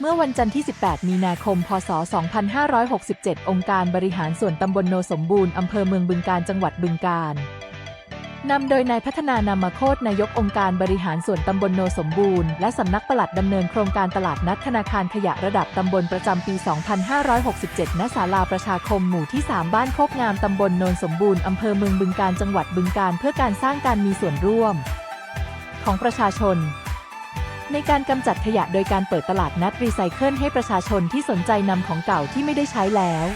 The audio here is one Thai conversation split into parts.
เมื่อวันจันทร์ที่ 18 มีนาคม พศ 2567 องค์การบริหารส่วนตำบลโนสมบูรณ์ อำเภอเมืองบึงการจังหวัดบึงการนำโดยนายพัฒนานามาโคตนายกองค์การบริหารส่วนตำบลโนสมบูรณ์ และสำนักปลัดดำเนินโครงการตลาดนัดธนาคารขยะระดับตำบลประจำปี 2567 ณ ศาลาประชาคมหมู่ที่ 3 บ้านโคกงามตำบลโนนสมบูรณ์อำเภอเมืองบึงการจังหวัดบึงการเพื่อการสร้างการมีส่วนร่วม ของประชาชน ในการกำจัดขยะโดยการเปิดตลาดนัดรีไซเคิลให้ประชาชนที่สนใจนำของเก่าที่ไม่ได้ใช้แล้ว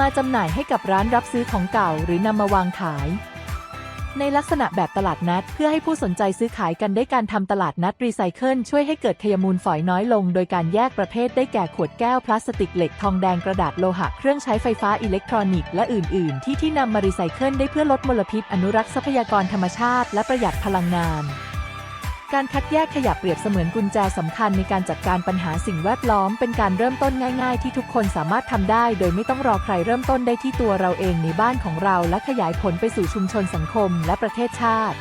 มาจำหน่ายให้กับร้านรับซื้อของเก่าหรือนำมาวางขาย ในลักษณะแบบตลาดนัดเพื่อให้ผู้สนใจซื้อขายกันได้การทำตลาดนัดรีไซเคิลช่วยให้เกิดขยะมูลฝอยน้อยลง โดยการแยกประเภทได้แก่ขวดแก้วพลาสติกเหล็กทองแดงกระดาษโลหะเครื่องใช้ไฟฟ้าอิเล็กทรอนิกส์และอื่น ๆ ที่ที่นำมารีไซเคิลได้เพื่อลดมลพิษอนุรักษ์ทรัพยากรธรรมชาติ และประหยัดพลังงาน การคัดแยกขยะเปรียบเสมือนกุญแจสำคัญในการจัดการปัญหาสิ่งแวดล้อม เป็นการเริ่มต้นง่ายๆ ที่ทุกคนสามารถทำได้ โดยไม่ต้องรอใครเริ่มต้นได้ที่ตัวเราเองในบ้านของเรา และขยายผลไปสู่ชุมชนสังคมและประเทศชาติ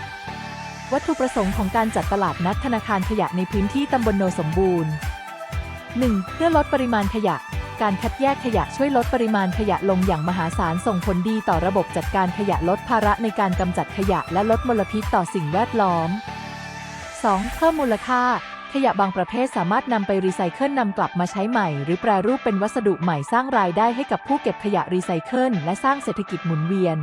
วัตถุประสงค์ของการจัดตลาดนัดธนาคารขยะในพื้นที่ตำบลโนสมบูรณ์ 1. เพื่อลดปริมาณขยะการคัดแยกขยะช่วยลดปริมาณขยะลงอย่างมหาศาลส่งผลดีต่อระบบจัดการขยะลดภาระในการกำจัดขยะและลดมลพิษต่อสิ่งแวดล้อม 2. เพิ่มมูลค่า ขยะบางประเภทสามารถนำไปรีไซเคิลนำกลับมาใช้ใหม่ หรือแปรรูปเป็นวัสดุใหม่สร้างรายได้ให้กับผู้เก็บขยะรีไซเคิลและสร้างเศรษฐกิจหมุนเวียน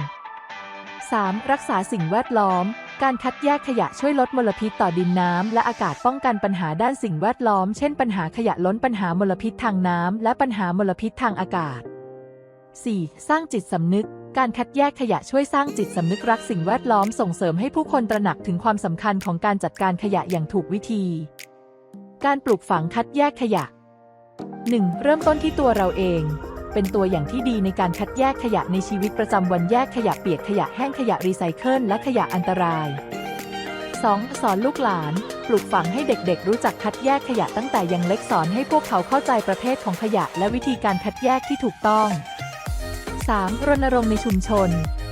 3. รักษาสิ่งแวดล้อม การคัดแยกขยะช่วยลดมลพิษต่อดินน้ำและอากาศป้องกันปัญหาด้านสิ่งแวดล้อม เช่นปัญหาขยะล้นปัญหามลพิษทางน้ำและปัญหามลพิษทางอากาศ 4. สร้างจิตสำนึก การคัดแยกขยะช่วยสร้างจิตสำนึกรักสิ่งแวดล้อมส่งเสริมให้ผู้คนตระหนักถึงความสำคัญของการจัดการขยะอย่างถูกวิธี การปลูกฝังคัดแยกขยะ 1. เริ่มต้นที่ตัวเราเอง เป็นตัวอย่างที่ดีในการคัดแยกขยะในชีวิตประจำวันแยกขยะเปียกขยะแห้งขยะรีไซเคิลและขยะอันตราย 2. สอนลูกหลาน ปลูกฝังให้เด็กๆ รู้จักคัดแยกขยะตั้งแต่ยังเล็กสอนให้พวกเขาเข้าใจประเภทของขยะ และวิธีการคัดแยกที่ถูกต้อง 3. รณรงค์ในชุมชน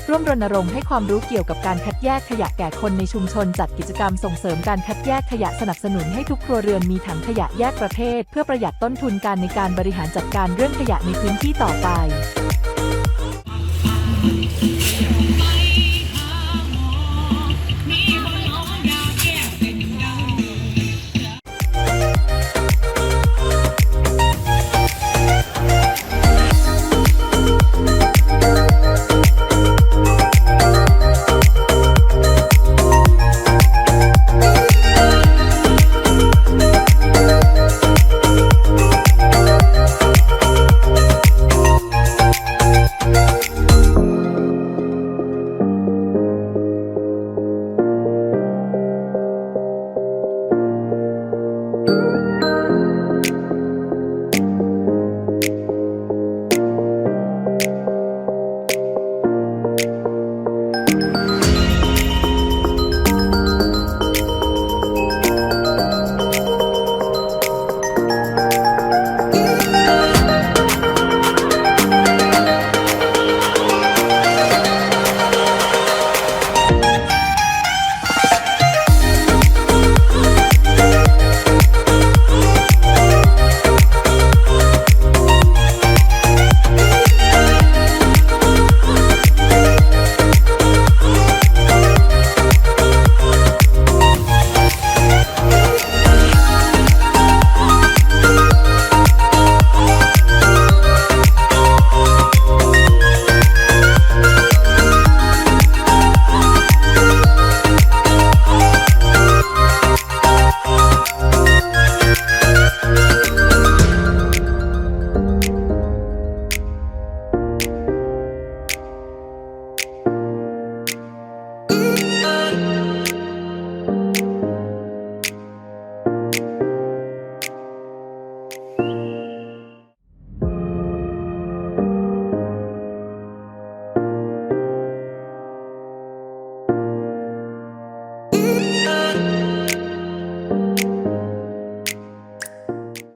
ร่วมรณรงค์ให้ความรู้เกี่ยวกับการคัดแยกขยะแก่คนในชุมชน จัดกิจกรรมส่งเสริมการคัดแยกขยะสนับสนุนให้ทุกครัวเรือนมีถังขยะแยกประเภทเพื่อประหยัดต้นทุนการในการบริหารจัดการเรื่องขยะในพื้นที่ต่อไป